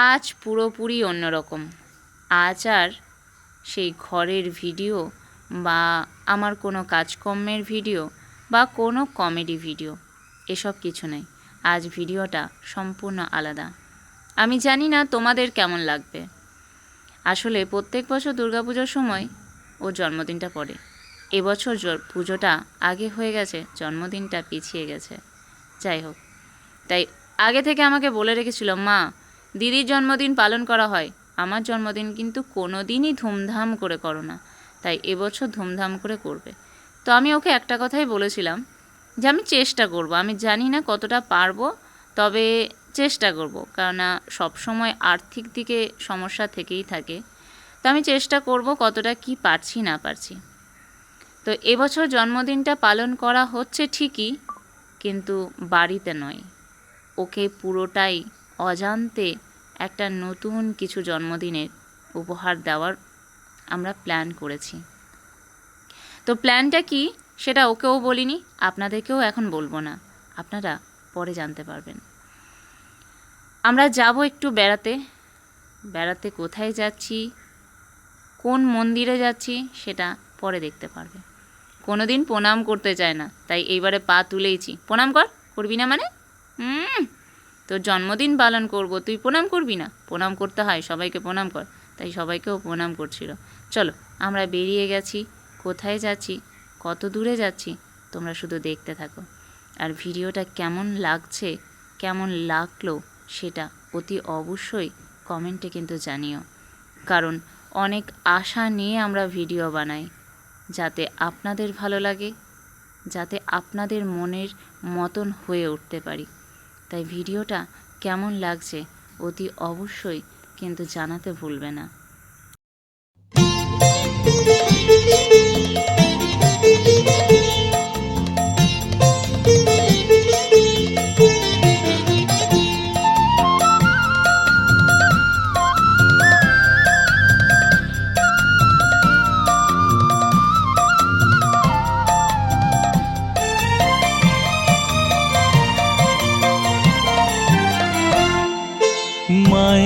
আজ পুরোপুরি অন্যরকম। আজ আর সেই ঘরের ভিডিও বা আমার কোনো কাজকর্মের ভিডিও বা কোনো কমেডি ভিডিও, এসব কিছু নেই। আজ ভিডিওটা সম্পূর্ণ আলাদা। আমি জানি না তোমাদের কেমন লাগবে। আসলে প্রত্যেক বছর দুর্গাপুজোর সময় ওর জন্মদিনটা পড়ে। এবছর পুজোটা আগে হয়ে গেছে, জন্মদিনটা পিছিয়ে গেছে। যাই হোক, তাই আগে থেকে আমাকে বলে রেখেছিল, মা দিদির জন্মদিন পালন করা হয়। আমার জন্মদিন কিন্তু কোনো দিনই ধুমধাম করে করো না। তাই এবছর ধুমধাম করে করবে। তো আমি ওকে একটা কথাই বলেছিলাম যে আমি চেষ্টা করব। আমি জানি না কতটা পারব, তবে চেষ্টা করব। কেননা সবসময় আর্থিক দিকে সমস্যা থেকেই থাকে। তো আমি চেষ্টা করব কতটা কি পারছি, না পারছি। তো এবছর জন্মদিনটা পালন করা হচ্ছে ঠিকই, কিন্তু বাড়িতে নয়। ওকে পুরোটাই অজান্তে একটা নতুন কিছু জন্মদিনের উপহার দেওয়ার আমরা প্ল্যান করেছি। তো প্ল্যানটা কি? সেটা ওকেও বলিনি, আপনাদেরকেও এখন বলব না। আপনারা পরে জানতে পারবেন। আমরা যাব একটু বেড়াতে। বেড়াতে কোথায় যাচ্ছি? কোন মন্দিরে যাচ্ছি? সেটা পরে দেখতে পারবে। কোনো দিন প্রণাম করতে চায় না, তাই এইবারে পা তুলেইছি। প্রণাম কর, করবি না মানে? হুম। তোর জন্মদিন পালন করব, তুই প্রণাম করবি না? প্রণাম করতে হয়, সবাইকে প্রণাম কর। তাই সবাইকেও প্রণাম করছিল। চলো, আমরা বেরিয়ে গেছি, কোথায় যাচ্ছি, কত দূরে যাচ্ছি, তোমরা শুধু দেখতে থাকো। আর ভিডিওটা কেমন লাগছে, কেমন লাগল, সেটা অতি অবশ্যই কমেন্টে কিন্তু জানিও। কারণ অনেক আশা নিয়ে আমরা ভিডিও বানাই, যাতে আপনাদের ভালো লাগে, যাতে আপনাদের মনের মতন হয়ে উঠতে পারি। তাই ভিডিওটা কেমন লাগছে অতি অবশ্যই কিন্তু জানাতে ভুলবে না।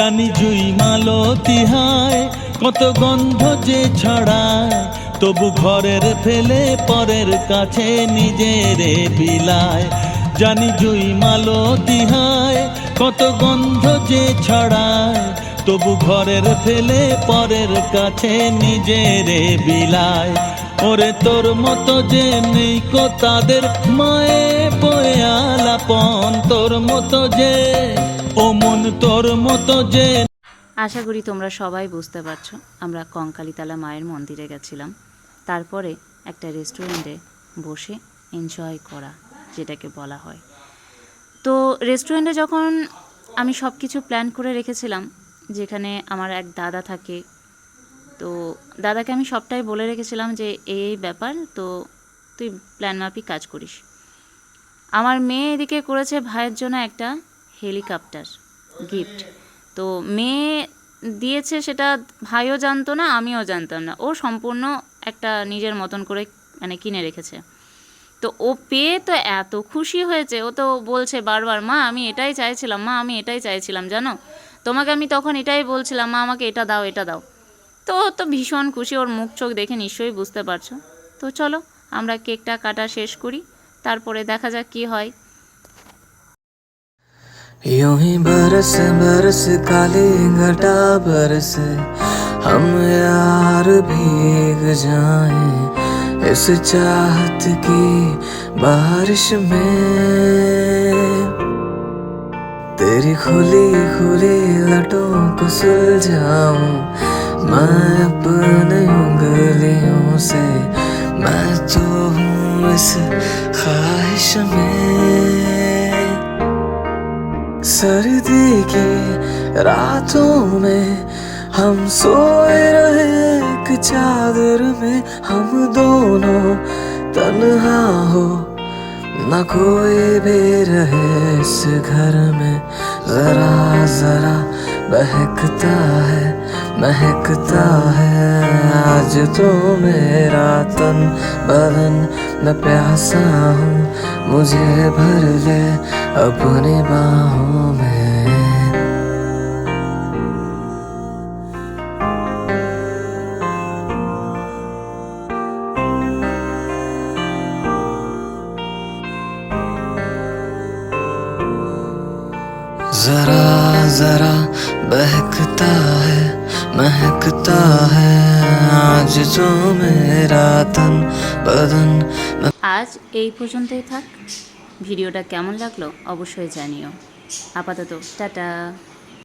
জানি জুই মালো তিহায়, কত গন্ধ যে ছড়ায়, তবু ঘরের ফেলে পরের কাছে নিজের বিলায়। জানি জুই মালো তিহায়, কত গন্ধ যে ছড়ায়, তবু ঘরের ফেলে পরের কাছে নিজের বিলায়। ওরে তোর মতো যে নেই কো তাদের মায়ে বয়ে তোর মতো যে আশা করি তোমরা সবাই বুঝতে পারছ, আমরা কঙ্কালীতলা মায়ের মন্দিরে গেছিলাম। তারপরে একটা রেস্টুরেন্টে বসে এনজয় করা, যেটাকে বলা হয়। তো রেস্টুরেন্টে যখন আমি সব কিছু প্ল্যান করে রেখেছিলাম, যেখানে আমার এক দাদা থাকে, তো দাদাকে আমি সবটাই বলে রেখেছিলাম যে, এই এই ব্যাপার, তো তুই প্ল্যান মাফিক কাজ করিস। আমার মেয়ে এদিকে করেছে ভাইয়ের জন্য একটা হেলিকপ্টার গিফট তো মেয়ে দিয়েছে সেটা ভাইও জানতো না, আমিও জানতাম না। ও সম্পূর্ণ একটা নিজের মতন করে মানে কিনে রেখেছে। তো ও পেয়ে তো এত খুশি হয়েছে। ও তো বলছে বারবার, মা, আমি এটাই চাইছিলাম, মা, আমি এটাই চাইছিলাম, জানো? তোমাকে আমি তখন এটাই বলছিলাম, মা, আমাকে এটা দাও এটা দাও। তো ও তো ভীষণ খুশি, ওর মুখ চোখ দেখে নিশ্চয়ই বুঝতে পারছ। তো চলো, আমরা কেকটা কাটা শেষ করি। তারপরে দেখা যাক কী হয়। यूँ ही बरस बरस काली घटा बरस, हम यार भीग जाएँ इस चाहत की बारिश में। तेरी खुली खुली लटों को सुलझाऊं, मैं अपने उंगलियों से, मैं तो हूँ इस ख्वाहिश में। सर्दी की रातों में हम सोए रहे एक चादर में। हम दोनों तन्हा हो न कोई भी रहे इस घर में। जरा जरा बहकता है, महकता है। आज तो मेरा तन बदन मैं प्यासा हूँ, मुझे भर ले अपनी बाहों में। जरा जरा बहकता है महकता है आज जो मेरा तन बदन मैं আজ এই পর্যন্তই থাক ভিডিওটা কেমন লাগলো অবশ্যই জানিও আপাতত টাটা